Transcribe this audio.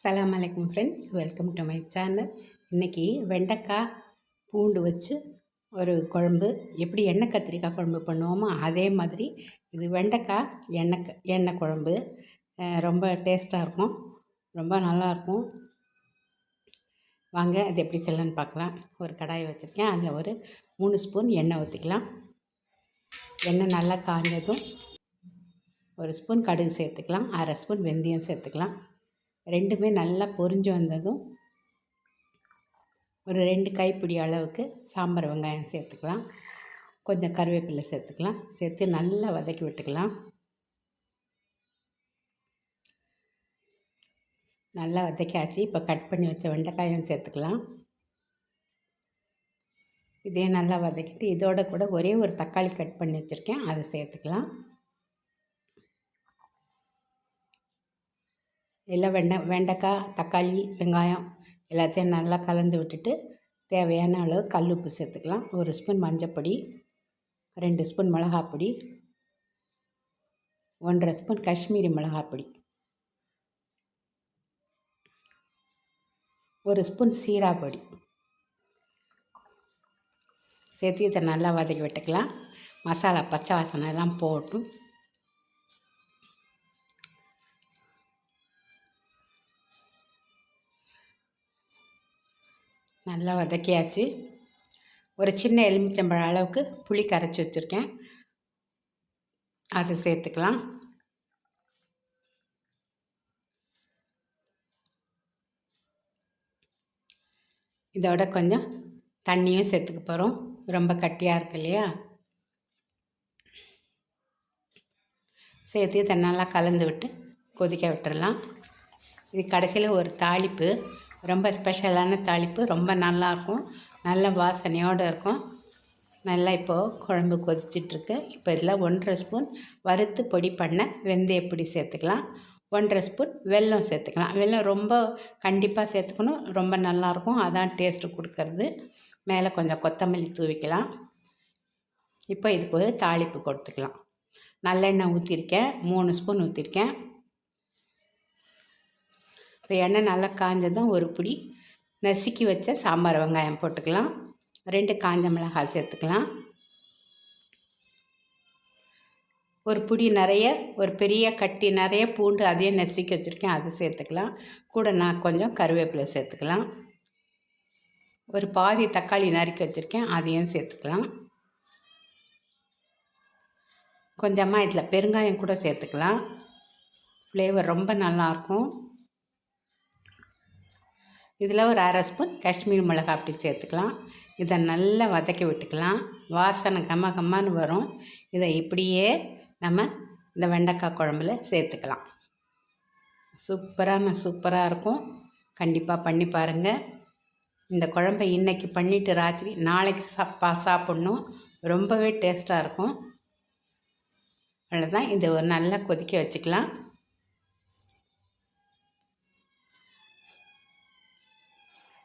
சலாம் அலைக்கும் friends welcome to my channel இன்றைக்கி வெண்டைக்காய் பூண்டு வச்சு ஒரு குழம்பு எப்படி எண்ணெய் கத்திரிக்காய் குழம்பு பண்ணுவோமோ அதே மாதிரி இது வெண்டைக்காய் எண்ணெய் எண்ணெய் குழம்பு. ரொம்ப டேஸ்ட்டாக இருக்கும். ரொம்ப நல்லாயிருக்கும் வாங்க அது எப்படி செய்யலான்னு பார்க்கலாம். ஒரு கடாயை வச்சுருக்கேன். அதில் ஒரு மூணு ஸ்பூன் எண்ணெய் ஊற்றிக்கலாம் எண்ணெய் நல்லா காஞ்சதும் ஒரு ஸ்பூன் கடுகு சேர்த்துக்கலாம். அரை ஸ்பூன் வெந்தயம் சேர்த்துக்கலாம். ரெண்டுமே நல்லா பொரிஞ்சு வந்ததும் ஒரு ரெண்டு கைப்பிடி அளவுக்கு சாம்பார் வெங்காயம் சேர்த்துக்கலாம். கொஞ்சம் கருவேப்பிலை சேர்த்துக்கலாம். சேர்த்து நல்லா வதக்கி விட்டுக்கலாம். நல்லா வதக்கியாச்சு. இப்போ கட் பண்ணி வச்ச வெண்டைக்காயும் சேர்த்துக்கலாம். இதே நல்லா வதக்கிட்டு இதோட கூட ஒரே ஒரு தக்காளி கட் பண்ணி வச்சுருக்கேன். அதை சேர்த்துக்கலாம். எல்லாம் வெண்டை வெண்டைக்காய் தக்காளி வெங்காயம் எல்லாத்தையும் நல்லா கலந்து விட்டுட்டு தேவையான அளவு கல் உப்பு சேர்த்துக்கலாம். ஒரு ஸ்பூன் மஞ்சப்பொடி ரெண்டு ஸ்பூன் மிளகாப்பொடி ஒன்றரை ஸ்பூன் காஷ்மீரி மிளகாப்பொடி ஒரு ஸ்பூன் சீரா பொடி. சேர்த்து இதை நல்லா வதக்கி விட்டுக்கலாம். மசாலா பச்சை வாசனை எல்லாம் போட்டும். நல்லா வதக்கியாச்சு. ஒரு சின்ன எலுமிச்சம்பழம் அளவுக்கு புளி கரைச்சி வச்சுருக்கேன். அதை சேர்த்துக்கலாம். இதோட கொஞ்சம் தண்ணியும் சேர்த்துக்க போகிறோம் ரொம்ப கட்டியாக இருக்கு இல்லையா? சேர்த்து தன்னெல்லாம் கலந்து விட்டு கொதிக்க விட்டுறலாம். இது கடைசியில் ஒரு தாளிப்பு. ரொம்ப ஸ்பெஷலான தாளிப்பு. ரொம்ப நல்லாயிருக்கும் நல்ல வாசனையோடு இருக்கும். நல்லா இப்போது குழம்பு கொதிச்சிட்ருக்கு. இப்போ இதில் ஒன்றரை ஸ்பூன் வறுத்து பொடி பண்ண வெந்தயப்பொடி சேர்த்துக்கலாம். ஒன்றரை ஸ்பூன் வெல்லம் சேர்த்துக்கலாம். வெல்லம் ரொம்ப கண்டிப்பாக சேர்த்துக்கணும். ரொம்ப நல்லாயிருக்கும் அதான் டேஸ்ட்டு கொடுக்கறது. மேலே கொஞ்சம் கொத்தமல்லி தூவிக்கலாம். இப்போ இதுக்கு ஒரு தாளிப்பு கொடுத்துக்கலாம். நல்லெண்ணெய் ஊற்றிருக்கேன் மூணு ஸ்பூன் ஊற்றிருக்கேன் இப்போ எண்ணெய் நல்லா காஞ்சதும் ஒரு பிடி நசுக்கி வச்ச சாம்பார் வெங்காயம் போட்டுக்கலாம். ரெண்டு காஞ்ச மிளகாய் சேர்த்துக்கலாம். ஒரு பிடி நிறைய ஒரு பெரிய கட்டி நிறைய பூண்டு அதையும் நசுக்கி வச்சுருக்கேன் அதை சேர்த்துக்கலாம். கூட நான் கொஞ்சம் கருவேப்பிலை சேர்த்துக்கலாம். ஒரு பாதி தக்காளி நறுக்கி வச்சுருக்கேன் அதையும் சேர்த்துக்கலாம். கொஞ்சமாக இதில் பெருங்காயம் கூட சேர்த்துக்கலாம். ஃப்ளேவர் ரொம்ப நல்லாயிருக்கும் இதில் ஒரு அரை ஸ்பூன் காஷ்மீர் மிளகா அப்படி சேர்த்துக்கலாம். இதை நல்லா வதக்கி விட்டுக்கலாம். வாசனை கம்ம கம்மான்னு வரும். இதை இப்படியே நம்ம இந்த வெண்டைக்காய் குழம்புல சேர்த்துக்கலாம். சூப்பரான சூப்பராக இருக்கும். கண்டிப்பாக பண்ணி பாருங்கள் இந்த குழம்பை இன்றைக்கி பண்ணிவிட்டு ராத்திரி நாளைக்கு சாப்பா சாப்பிட்ணும். ரொம்பவே டேஸ்ட்டாக இருக்கும். அவ்வளோதான் இதை ஒரு நல்லா கொதிக்க வச்சுக்கலாம்.